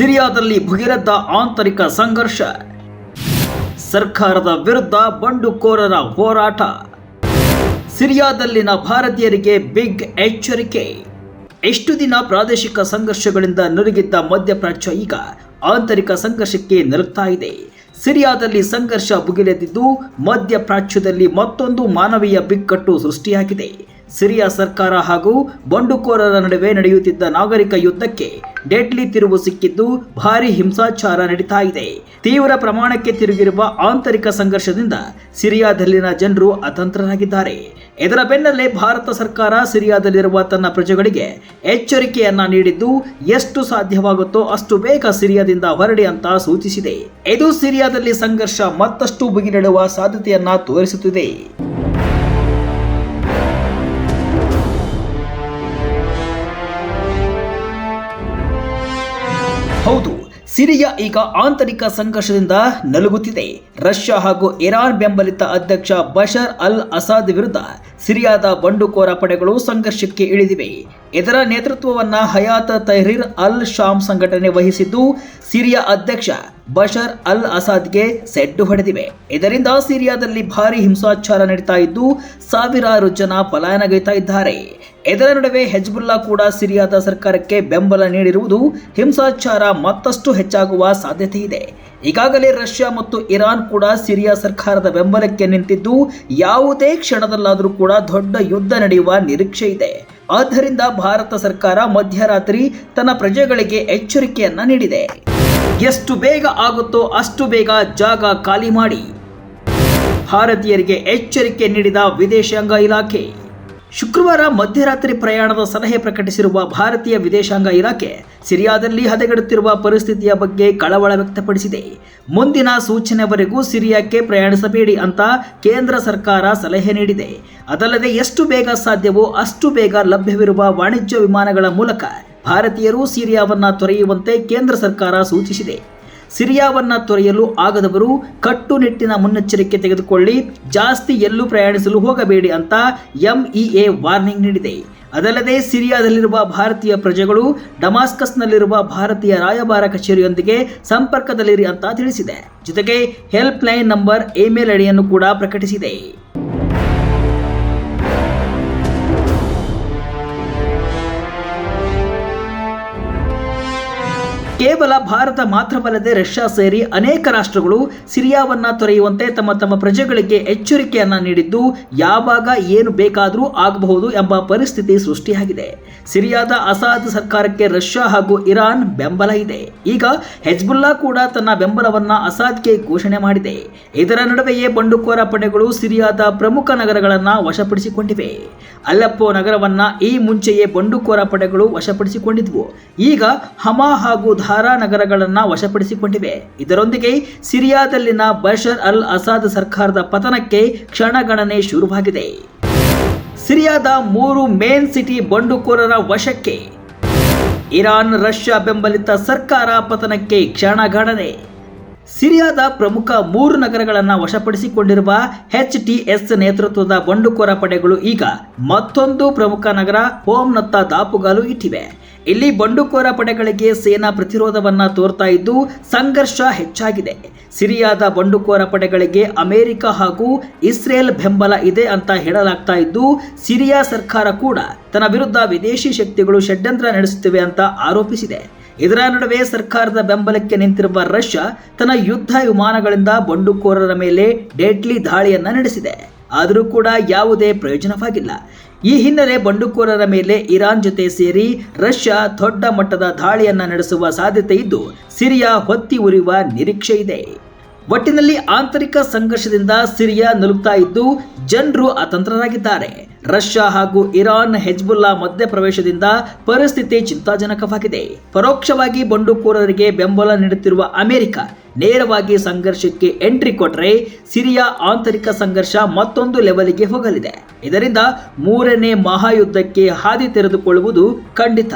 ಸಿರಿಯಾದಲ್ಲಿ ಭಗೀರಥ ಆಂತರಿಕ ಸಂಘರ್ಷ. ಸರ್ಕಾರದ ವಿರುದ್ಧ ಬಂಡುಕೋರರ ಹೋರಾಟ. ಸಿರಿಯಾದಲ್ಲಿನ ಭಾರತೀಯರಿಗೆ ಬಿಗ್ ಎಚ್ಚರಿಕೆ. ಎಷ್ಟು ದಿನ ಪ್ರಾದೇಶಿಕ ಸಂಘರ್ಷಗಳಿಂದ ನಲುಗಿದ್ದ ಮಧ್ಯಪ್ರಾಚ್ಯ ಈಗ ಆಂತರಿಕ ಸಂಘರ್ಷಕ್ಕೆ ನಲುಗ್ತಾ ಇದೆ. ಸಿರಿಯಾದಲ್ಲಿ ಸಂಘರ್ಷ ಭುಗಿಲೆದ್ದಿದ್ದು ಮಧ್ಯಪ್ರಾಚ್ಯದಲ್ಲಿ ಮತ್ತೊಂದು ಮಾನವೀಯ ಬಿಕ್ಕಟ್ಟು ಸೃಷ್ಟಿಯಾಗಿದೆ. ಸಿರಿಯಾ ಸರ್ಕಾರ ಹಾಗೂ ಬಂಡುಕೋರರ ನಡುವೆ ನಡೆಯುತ್ತಿದ್ದ ನಾಗರಿಕ ಯುದ್ಧಕ್ಕೆ ಡೆಡ್ಲಿ ತಿರುವು ಸಿಕ್ಕಿದ್ದು ಭಾರಿ ಹಿಂಸಾಚಾರ ನಡೀತಾ ಇದೆ. ತೀವ್ರ ಪ್ರಮಾಣಕ್ಕೆ ತಿರುಗಿರುವ ಆಂತರಿಕ ಸಂಘರ್ಷದಿಂದ ಸಿರಿಯಾದಲ್ಲಿನ ಜನರು ಅತಂತ್ರರಾಗಿದ್ದಾರೆ. ಇದರ ಬೆನ್ನಲ್ಲೇ ಭಾರತ ಸರ್ಕಾರ ಸಿರಿಯಾದಲ್ಲಿರುವ ತನ್ನ ಪ್ರಜೆಗಳಿಗೆ ಎಚ್ಚರಿಕೆಯನ್ನ ನೀಡಿದ್ದು ಎಷ್ಟು ಸಾಧ್ಯವಾಗುತ್ತೋ ಅಷ್ಟು ಬೇಗ ಸಿರಿಯಾದಿಂದ ಹೊರಡಿ ಅಂತ ಸೂಚಿಸಿದೆ. ಇದು ಸಿರಿಯಾದಲ್ಲಿ ಸಂಘರ್ಷ ಮತ್ತಷ್ಟು ಬುಗಿನೆಡುವ ಸಾಧ್ಯತೆಯನ್ನ ತೋರಿಸುತ್ತಿದೆ. ಸಿರಿಯಾ ಈಗ ಆಂತರಿಕ ಸಂಘರ್ಷದಿಂದ ನಲುಗುತ್ತಿದೆ. ರಷ್ಯಾ ಹಾಗೂ ಇರಾನ್ ಬೆಂಬಲಿತ ಅಧ್ಯಕ್ಷ ಬಶರ್ ಅಲ್ ಅಸಾದ್ ವಿರುದ್ಧ ಸಿರಿಯಾದ ಬಂಡುಕೋರ ಪಡೆಗಳು ಸಂಘರ್ಷಕ್ಕೆ ಇಳಿದಿವೆ. ಇದರ ನೇತೃತ್ವವನ್ನು ಹಯಾತ್ ತಹ್ರೀರ್ ಅಲ್ ಶಾಮ್ ಸಂಘಟನೆ ವಹಿಸಿದ್ದು ಸಿರಿಯಾ ಅಧ್ಯಕ್ಷ ಬಷರ್ ಅಲ್ ಅಸಾದ್ಗೆ ಸೆಡ್ಡು ಹೊಡೆದಿವೆ. ಇದರಿಂದ ಸಿರಿಯಾದಲ್ಲಿ ಭಾರಿ ಹಿಂಸಾಚಾರ ನಡೀತಾ ಇದ್ದು ಸಾವಿರಾರು ಜನ ಪಲಾಯನಗೈತಾ ಇದ್ದಾರೆ. ಇದರ ನಡುವೆ ಹೆಜ್ಬುಲ್ಲಾ ಕೂಡ ಸಿರಿಯಾದ ಸರ್ಕಾರಕ್ಕೆ ಬೆಂಬಲ ನೀಡಿರುವುದು ಹಿಂಸಾಚಾರ ಮತ್ತಷ್ಟು ಹೆಚ್ಚಾಗುವ ಸಾಧ್ಯತೆ ಇದೆ ಈಗಾಗಲೇ ರಷ್ಯಾ ಮತ್ತು ಇರಾನ್ ಕೂಡ ಸಿರಿಯಾ ಸರ್ಕಾರದ ಬೆಂಬಲಕ್ಕೆ ನಿಂತಿದ್ದು ಯಾವುದೇ ಕ್ಷಣದಲ್ಲಾದರೂ ಕೂಡ ದೊಡ್ಡ ಯುದ್ಧ ನಡೆಯುವ ನಿರೀಕ್ಷೆ ಇದೆ ಆದ್ದರಿಂದ ಭಾರತ ಸರ್ಕಾರ ಮಧ್ಯರಾತ್ರಿ ತನ್ನ ಪ್ರಜೆಗಳಿಗೆ ಎಚ್ಚರಿಕೆಯನ್ನ ನೀಡಿದೆ. ಎಷ್ಟು ಬೇಗ ಆಗುತ್ತೋ ಅಷ್ಟು ಬೇಗ ಜಾಗ ಖಾಲಿ ಮಾಡಿ. ಭಾರತೀಯರಿಗೆ ಎಚ್ಚರಿಕೆ ನೀಡಿದ ವಿದೇಶಾಂಗ ಇಲಾಖೆ. ಶುಕ್ರವಾರ ಮಧ್ಯರಾತ್ರಿ ಪ್ರಯಾಣದ ಸಲಹೆ ಪ್ರಕಟಿಸಿರುವ ಭಾರತೀಯ ವಿದೇಶಾಂಗ ಇಲಾಖೆ ಸಿರಿಯಾದಲ್ಲಿ ಹದಗೆಡುತ್ತಿರುವ ಪರಿಸ್ಥಿತಿಯ ಬಗ್ಗೆ ಕಳವಳ ವ್ಯಕ್ತಪಡಿಸಿದೆ. ಮುಂದಿನ ಸೂಚನೆವರೆಗೂ ಸಿರಿಯಾಕ್ಕೆ ಪ್ರಯಾಣಿಸಬೇಡಿ ಅಂತ ಕೇಂದ್ರ ಸರ್ಕಾರ ಸಲಹೆ ನೀಡಿದೆ. ಅದಲ್ಲದೆ ಎಷ್ಟು ಬೇಗ ಸಾಧ್ಯವೋ ಅಷ್ಟು ಬೇಗ ಲಭ್ಯವಿರುವ ವಾಣಿಜ್ಯ ವಿಮಾನಗಳ ಮೂಲಕ ಭಾರತೀಯರು ಸಿರಿಯಾವನ್ನ ತೊರೆಯುವಂತೆ ಕೇಂದ್ರ ಸರ್ಕಾರ ಸೂಚಿಸಿದೆ. ಸಿರಿಯಾವನ್ನ ತೊರೆಯಲು ಆಗದವರು ಕಟ್ಟುನಿಟ್ಟಿನ ಮುನ್ನೆಚ್ಚರಿಕೆ ತೆಗೆದುಕೊಳ್ಳಿ, ಜಾಸ್ತಿ ಎಲ್ಲೂ ಪ್ರಯಾಣಿಸಲು ಹೋಗಬೇಡಿ ಅಂತ ಎಂಇಎ ವಾರ್ನಿಂಗ್ ನೀಡಿದೆ. ಅದಲ್ಲದೆ ಸಿರಿಯಾದಲ್ಲಿರುವ ಭಾರತೀಯ ಪ್ರಜೆಗಳು ಡಮಾಸ್ಕಸ್ನಲ್ಲಿರುವ ಭಾರತೀಯ ರಾಯಭಾರ ಕಚೇರಿಯೊಂದಿಗೆ ಸಂಪರ್ಕದಲ್ಲಿರಿ ಅಂತ ತಿಳಿಸಿದೆ. ಜೊತೆಗೆ ಹೆಲ್ಪ್ ಲೈನ್ ನಂಬರ್ ಇಮೇಲ್ ಐಡಿಯನ್ನು ಕೂಡ ಪ್ರಕಟಿಸಿದೆ. ಕೇವಲ ಭಾರತ ಮಾತ್ರವಲ್ಲದೆ ರಷ್ಯಾ ಸೇರಿ ಅನೇಕ ರಾಷ್ಟ್ರಗಳು ಸಿರಿಯಾವನ್ನ ತೊರೆಯುವಂತೆ ತಮ್ಮ ತಮ್ಮ ಪ್ರಜೆಗಳಿಗೆ ಎಚ್ಚರಿಕೆಯನ್ನ ನೀಡಿದ್ದು ಯಾವಾಗ ಏನು ಬೇಕಾದರೂ ಆಗಬಹುದು ಎಂಬ ಪರಿಸ್ಥಿತಿ ಸೃಷ್ಟಿಯಾಗಿದೆ. ಸಿರಿಯಾದ ಅಸಾದ್ ಸರ್ಕಾರಕ್ಕೆ ರಷ್ಯಾ ಹಾಗೂ ಇರಾನ್ ಬೆಂಬಲ ಇದೆ. ಈಗ ಹೆಜ್ಬುಲ್ಲಾ ಕೂಡ ತನ್ನ ಬೆಂಬಲವನ್ನ ಅಸಾದ್ಗೆ ಘೋಷಣೆ ಮಾಡಿದೆ. ಇದರ ನಡುವೆಯೇ ಬಂಡುಕೋರ ಪಡೆಗಳು ಸಿರಿಯಾದ ಪ್ರಮುಖ ನಗರಗಳನ್ನ ವಶಪಡಿಸಿಕೊಂಡಿವೆ. ಅಲೆಪ್ಪೋ ನಗರವನ್ನ ಈ ಮುಂಚೆಯೇ ಬಂಡುಕೋರ ಪಡೆಗಳು ವಶಪಡಿಸಿಕೊಂಡಿದ್ವು. ಈಗ ಹಮಾ ಹಾಗೂ ಧಾರಾ ನಗರಗಳನ್ನು ವಶಪಡಿಸಿಕೊಂಡಿವೆ. ಇದರೊಂದಿಗೆ ಸಿರಿಯಾದಲ್ಲಿನ ಬಶರ್ ಅಲ್ ಅಸಾದ್ ಸರ್ಕಾರದ ಪತನಕ್ಕೆ ಕ್ಷಣಗಣನೆ ಶುರುವಾಗಿದೆ. ಸಿರಿಯಾದ ಮೂರು ಮೇನ್ ಸಿಟಿ ಬಂಡುಕೋರರ ವಶಕ್ಕೆ. ಇರಾನ್, ರಷ್ಯಾ ಬೆಂಬಲಿತ ಸರ್ಕಾರ ಪತನಕ್ಕೆ ಕ್ಷಣಗಣನೆ ಸಿರಿಯಾದ ಪ್ರಮುಖ ಮೂರು ನಗರಗಳನ್ನು ವಶಪಡಿಸಿಕೊಂಡಿರುವ ಎಚ್ ಟಿ ಎಸ್ ನೇತೃತ್ವದ ಬಂಡುಕೋರ ಪಡೆಗಳು ಈಗ ಮತ್ತೊಂದು ಪ್ರಮುಖ ನಗರ ಹೋಮ್ನತ್ತ ದಾಪುಗಾಲು ಇಟ್ಟಿವೆ. ಇಲ್ಲಿ ಬಂಡುಕೋರ ಪಡೆಗಳಿಗೆ ಸೇನಾ ಪ್ರತಿರೋಧವನ್ನು ತೋರ್ತಾ ಇದ್ದು ಸಂಘರ್ಷ ಹೆಚ್ಚಾಗಿದೆ. ಸಿರಿಯಾದ ಬಂಡುಕೋರ ಪಡೆಗಳಿಗೆ ಅಮೆರಿಕ ಹಾಗೂ ಇಸ್ರೇಲ್ ಬೆಂಬಲ ಇದೆ ಅಂತ ಹೇಳಲಾಗ್ತಾ ಇದ್ದು, ಸಿರಿಯಾ ಸರ್ಕಾರ ಕೂಡ ತನ್ನ ವಿರುದ್ಧ ವಿದೇಶಿ ಶಕ್ತಿಗಳು ಷಡ್ಯಂತ್ರ ನಡೆಸುತ್ತಿವೆ ಅಂತ ಆರೋಪಿಸಿದೆ. ಇದರ ನಡುವೆ ಸರ್ಕಾರದ ಬೆಂಬಲಕ್ಕೆ ನಿಂತಿರುವ ರಷ್ಯಾ ತನ್ನ ಯುದ್ಧ ವಿಮಾನಗಳಿಂದ ಬಂಡುಕೋರರ ಮೇಲೆ ಡೆಡ್ಲಿ ದಾಳಿಯನ್ನು ನಡೆಸಿದೆ. ಆದರೂ ಕೂಡ ಯಾವುದೇ ಪ್ರಯೋಜನವಾಗಿಲ್ಲ. ಈ ಹಿನ್ನೆಲೆ ಬಂಡುಕೋರರ ಮೇಲೆ ಇರಾನ್ ಜೊತೆ ಸೇರಿ ರಷ್ಯಾ ದೊಡ್ಡ ಮಟ್ಟದ ದಾಳಿಯನ್ನ ನಡೆಸುವ ಸಾಧ್ಯತೆ ಇದ್ದು, ಸಿರಿಯಾ ಹೊತ್ತಿ ಉರಿಯುವ ನಿರೀಕ್ಷೆ ಇದೆ. ಒಟ್ಟಿನಲ್ಲಿ ಆಂತರಿಕ ಸಂಘರ್ಷದಿಂದ ಸಿರಿಯಾ ನಲುಗ್ತಾ ಇದ್ದು, ಜನರು ಅತಂತ್ರರಾಗಿದ್ದಾರೆ. ರಷ್ಯಾ ಹಾಗೂ ಇರಾನ್ ಹೆಜ್ಬುಲ್ಲಾ ಮಧ್ಯಪ್ರವೇಶದಿಂದ ಪರಿಸ್ಥಿತಿ ಚಿಂತಾಜನಕವಾಗಿದೆ. ಪರೋಕ್ಷವಾಗಿ ಬಂಡುಕೋರರಿಗೆ ಬೆಂಬಲ ನೀಡುತ್ತಿರುವ ಅಮೆರಿಕ ನೇರವಾಗಿ ಸಂಘರ್ಷಕ್ಕೆ ಎಂಟ್ರಿ ಕೊಟ್ಟರೆ ಸಿರಿಯಾ ಆಂತರಿಕ ಸಂಘರ್ಷ ಮತ್ತೊಂದು ಲೆವೆಲ್ಗೆ ಹೋಗಲಿದೆ. ಇದರಿಂದ ಮೂರನೇ ಮಹಾಯುದ್ಧಕ್ಕೆ ಹಾದಿ ತೆರೆದುಕೊಳ್ಳುವುದು ಖಂಡಿತ.